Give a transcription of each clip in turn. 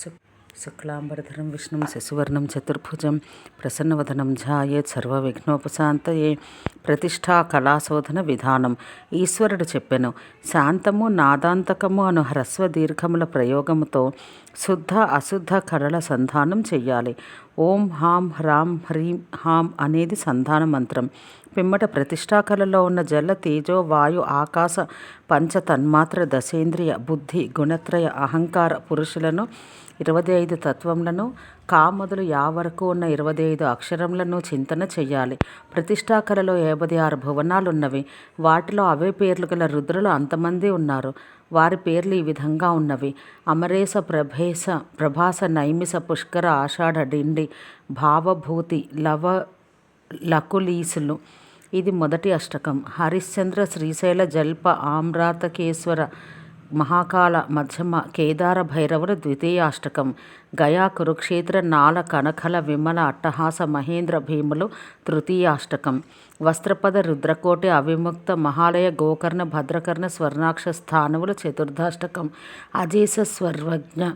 శు శుక్లాంబరధరం విష్ణుం శశివర్ణం చతుర్భుజం ప్రసన్నవదనం ఝాయేత్ సర్వవిఘ్నోపశాంతయే ప్రతిష్టా కళాశోధన విధానం ఈశ్వరుడు చెప్పెను. శాంతము నాదాంతకము అను హ్రస్వ దీర్ఘముల ప్రయోగముతో శుద్ధ అశుద్ధ కళల సంధానం చెయ్యాలి. ఓం హాం హ్రాం హ్రీం హాం అనేది సంధాన మంత్రం. పిమ్మట ప్రతిష్టాకలలో ఉన్న జల తేజో వాయు ఆకాశ పంచ తన్మాత్ర దశేంద్రియ బుద్ధి గుణత్రయ అహంకార పురుషులను ఇరవై ఐదు తత్వములను కా మొదలు యా వరకు ఉన్న ఇరవై ఐదు అక్షరములను చింతన చెయ్యాలి. ప్రతిష్టాకరలో యాభై ఆరు భువనాలున్నవి. వాటిలో అవే పేర్లు గల రుద్రులు అంతమంది ఉన్నారు. వారి పేర్లు ఈ విధంగా ఉన్నవి. అమరేశ ప్రభేశ ప్రభాస నైమిష పుష్కర ఆషాఢ డిండి భావభూతి లవ లకులీసులు. ఇది మొదటి అష్టకం. హరిశ్చంద్ర శ్రీశైల జల్ప ఆమ్రాతకేశ్వర మహాకాళ మధ్యమ కేదార భైరవుల ద్వితీయాష్టకం. గయా కురుక్షేత్ర నాల కనకల విమల అట్టహాస మహేంద్ర భీములు తృతీయాష్టకం. వస్త్రపద రుద్రకోటి అవిముక్త మహాలయ గోకర్ణ భద్రకర్ణ స్వర్ణాక్ష స్థానములు చతుర్థాష్టకం. అజేస స్వర్వజ్ఞ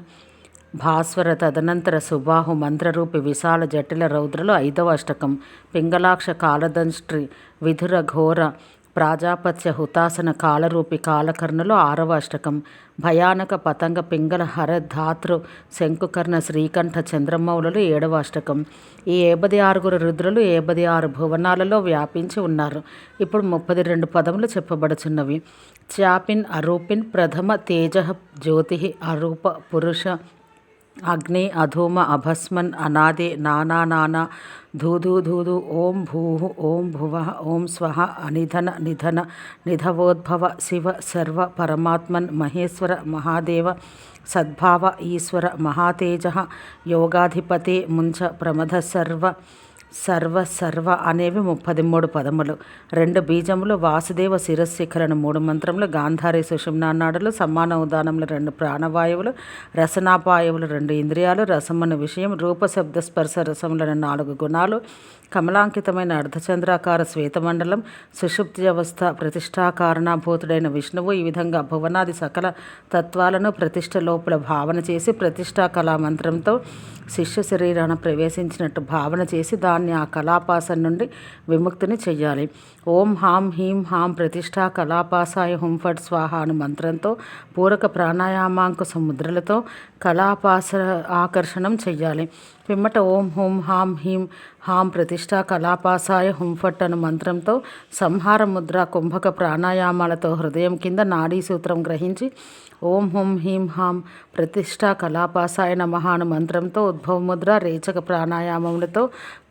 భాస్వర తదనంతర సుబాహు మంత్రరూపి విశాల జటిల రౌద్రలు ఐదవ అష్టకం. పింగళాక్ష కాలదంష్ట్రి విధుర ఘోర ప్రాజాపత్య హుతాసన కాలరూపి కాలకర్ణులు ఆరవ అష్టకం. భయానక పతంగ పింగళ హర ధాతృ శంకుకర్ణ శ్రీకంఠ చంద్రమౌళలు ఏడవ అష్టకం. ఈ ఏబది ఆరుగురు రుద్రులు ఏబది ఆరు భువనాలలో వ్యాపించి ఉన్నారు. ఇప్పుడు ముప్పది రెండు పదములు చెప్పబడుచున్నవి. చాపిన్ అరూపిన్ ప్రథమ తేజ జ్యోతి అరూప పురుష అగ్ని అధూమ అభస్మన్ అనాది నానా నానా ధూధూ ధూధూ ఓం భూ ఓం భువ ఓం స్వహ అనిధన నిధన నిధవోద్భవ శివ సర్వ పరమాత్మన్ మహేశ్వర మహాదేవ సద్భావ ఈశ్వర మహాతేజ యోగాధిపతే ముంచ ప్రమథ సర్వ సర్వ సర్వ అనేవి ముప్పది మూడు పదములు. రెండు బీజములు వాసుదేవ శిరశిఖరను మూడు మంత్రములు గాంధారి సుషుమ్నానాడులు సమాన ఉదానములు రెండు ప్రాణవాయువులు రసనాపాయువులు రెండు ఇంద్రియాలు రసమను విషయం రూపశబ్ద స్పర్శ రసములను నాలుగు గుణాలు కమలాంకితమైన అర్ధచంద్రాకార శ్వేతమండలం సుషుప్తి అవస్థ ప్రతిష్టాకారణభూతుడైన విష్ణువు ఈ విధంగా భువనాది సకల తత్వాలను ప్రతిష్ట లోపల భావన చేసి ప్రతిష్టా కళామంత్రంతో శిష్య శరీరాన ప్రవేశించినట్టు భావన చేసి దాన్ని ఆ కళాపాసం నుండి విముక్తిని చెయ్యాలి. ఓం హాం హీం హాం ప్రతిష్టా కళాపాసాయ హుం ఫట్ స్వాహ అను మంత్రంతో పూరక ప్రాణాయామాంకుశ సముద్రలతో కళాపాస ఆకర్షణం చెయ్యాలి. పిమ్మట ఓం హుం హాం హీం హాం ప్రతిష్టా కళాపాసాయ హుంఫట్ అను మంత్రంతో సంహార ముద్ర కుంభక ప్రాణాయామాలతో హృదయం కింద నాడీ సూత్రం గ్రహించి ఓం హుం హీం హాం ప్రతిష్టా కళాపాసాయ నమః అను మంత్రంతో ఉద్భవ ముద్ర రేచక ప్రాణాయామములతో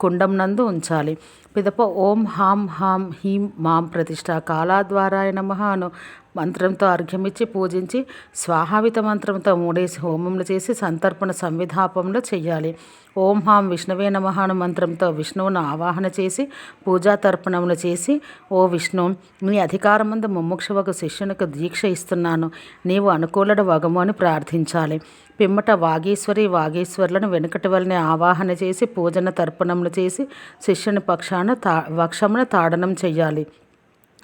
కుండం నందు ఉంచాలి. పిదప ఓం హాం హాం హీం మాం ప్రతిష్ట కాలాద్వారాయ నమః అను మంత్రంతో అర్ఘ్యమిచ్చి పూజించి స్వాహావిత మంత్రంతో మూడేసి హోమములు చేసి సంతర్పణ సంవిధాపంలో చెయ్యాలి. ఓం హాం విష్ణువే నమహాను మంత్రంతో విష్ణువును ఆవాహన చేసి పూజా తర్పణములు చేసి ఓ విష్ణు నీ అధికారముందు ముముక్షువకు శిష్యునికి దీక్ష ఇస్తున్నాను. నీవు అనుకూలడు వగము అని ప్రార్థించాలి. పిమ్మట వాగీశ్వరి వాగీశ్వరులను వెనుకటి వలనే ఆవాహన చేసి పూజన తర్పణములు చేసి శిష్యుని పక్షాన తా వక్షమున తాడనం చెయ్యాలి.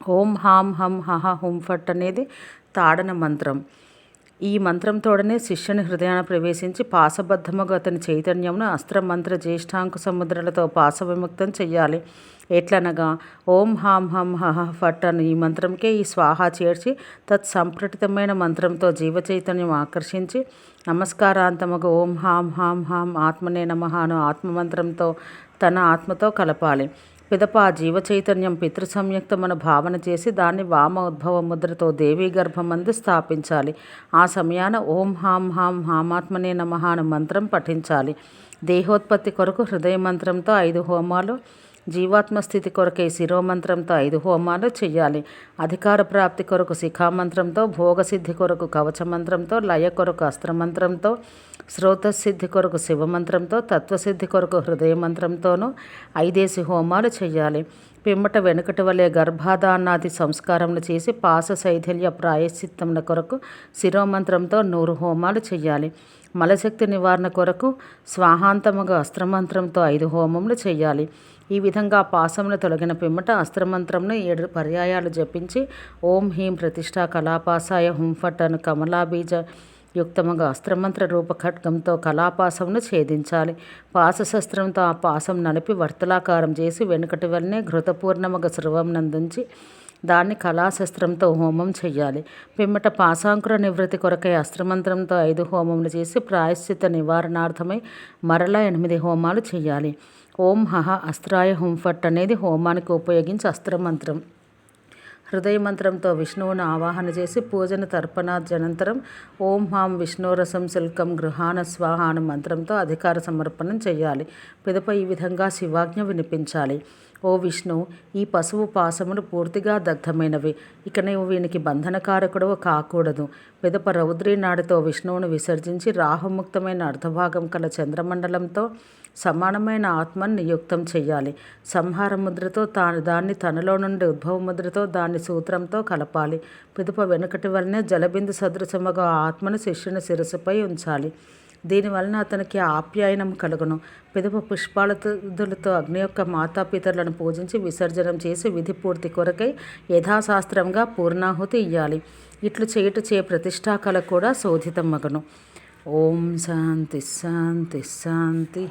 ఓం హాం హం హహ హుం ఫట్ అనేది తాడన మంత్రం. ఈ మంత్రంతోడనే శిష్యుని హృదయాన ప్రవేశించి పాశబద్ధముగా అతని చైతన్యమును అస్త్రమంత్ర జ్యేష్ఠాంకు సముద్రాలతో పాశ విముక్తం చెయ్యాలి. ఎట్లనగా ఓం హాం హం హహ ఫట్ అని ఈ మంత్రంకే ఈ స్వాహ చేర్చి తత్ సంప్రటితమైన మంత్రంతో జీవ చైతన్యం ఆకర్షించి నమస్కారాంతముగా ఓం హాం హాం హాం ఆత్మనే నమహాను అను ఆత్మమంత్రంతో తన ఆత్మతో కలపాలి. పిదప ఆ జీవ చైతన్యం పితృసంయుక్తమను భావన చేసి దాన్ని వామ ఉద్భవ ముద్రతో దేవీ గర్భమందు స్థాపించాలి. ఆ సమయాన ఓం హాం హాం హామాత్మనే నమ అను మంత్రం పఠించాలి. దేహోత్పత్తి కొరకు హృదయ మంత్రంతో ఐదు హోమాలు జీవాత్మ స్థితి కొరకై శిరోమంత్రంతో ఐదు హోమాలు చేయాలి. అధికార ప్రాప్తి కొరకు శిఖామంత్రంతో భోగసిద్ధి కొరకు కవచమంత్రంతో లయ కొరకు అస్త్రమంత్రంతో శ్రోతసిద్ధి కొరకు శివమంత్రంతో తత్వసిద్ధి కొరకు హృదయ మంత్రంతోనూ ఐదేసి హోమాలు చేయాలి. పిమ్మట వెనుకటి వలె గర్భాధానాది సంస్కారములు చేసి పాస శైథల్య ప్రాయశ్చిత్తముల కొరకు శిరోమంత్రంతో నూరు హోమాలు చేయాలి. మలశక్తి నివారణ కొరకు స్వాహాంతముగా అస్త్రమంత్రంతో ఐదు హోమములు చేయాలి. ఈ విధంగా పాసమును తొలగిన పిమ్మట అస్త్రమంత్రంను ఏడు పర్యాయాలు జపించి ఓం హీం ప్రతిష్ఠా కళాపాసాయ హుంఫట్ అను కమలాబీజ యుక్తముగా అస్త్రమంత్ర రూప ఖడ్గంతో కళాపాసమును ఛేదించాలి. పాసశస్త్రంతో ఆ పాసం నలిపి వర్తలాకారం చేసి వెనుకటి వల్లనే ఘృతపూర్ణముగా స్రవం నందించి దాన్ని కళాశస్త్రంతో హోమం చెయ్యాలి. పిమ్మట పాశాంకుర నివృత్తి కొరకై అస్త్రమంత్రంతో ఐదు హోమములు చేసి ప్రాయశ్చిత నివారణార్థమై మరలా ఎనిమిది హోమాలు చేయాలి ఓం హహ అస్త్రాయ హుంఫట్ అనేది హోమానికి ఉపయోగించే అస్త్రమంత్రం. హృదయ మంత్రంతో విష్ణువును ఆవాహన చేసి పూజను తర్పణాజనంతరం ఓం హాం విష్ణురసం శుల్కం గృహాన స్వాహ అను మంత్రంతో అధికార సమర్పణం చేయాలి. పిదప ఈ విధంగా శివాజ్ఞ వినిపించాలి. ఓ విష్ణు ఈ పశువు పాసములు పూర్తిగా దగ్ధమైనవి. ఇక నీవు వీనికి బంధనకారకుడు కాకూడదు. పిదప రౌద్రీ నాడితో విష్ణువును విసర్జించి రాహుముక్తమైన అర్ధభాగం కల చంద్రమండలంతో సమానమైన ఆత్మను నియుక్తం చేయాలి సంహార ముద్రతో తాను దాన్ని తనలో నుండి ఉద్భవ ముద్రతో దాన్ని సూత్రంతో కలపాలి. పిదప వెనుకటి వలనే జలబిందు సదృశముగా ఆత్మను శిష్యుని శిరస్సుపై ఉంచాలి. దీనివలన అతనికి ఆప్యాయనం కలుగును. పిదప పుష్పాలతులతో అగ్ని యొక్క మాతాపితరులను పూజించి విసర్జనం చేసి విధి పూర్తి కొరకై యథాశాస్త్రంగా పూర్ణాహుతి ఇయ్యాలి. ఇట్లు చేయుట చే ప్రతిష్టా కూడా శోధితమగను. ఓం శాంతి శాంతి శాంతి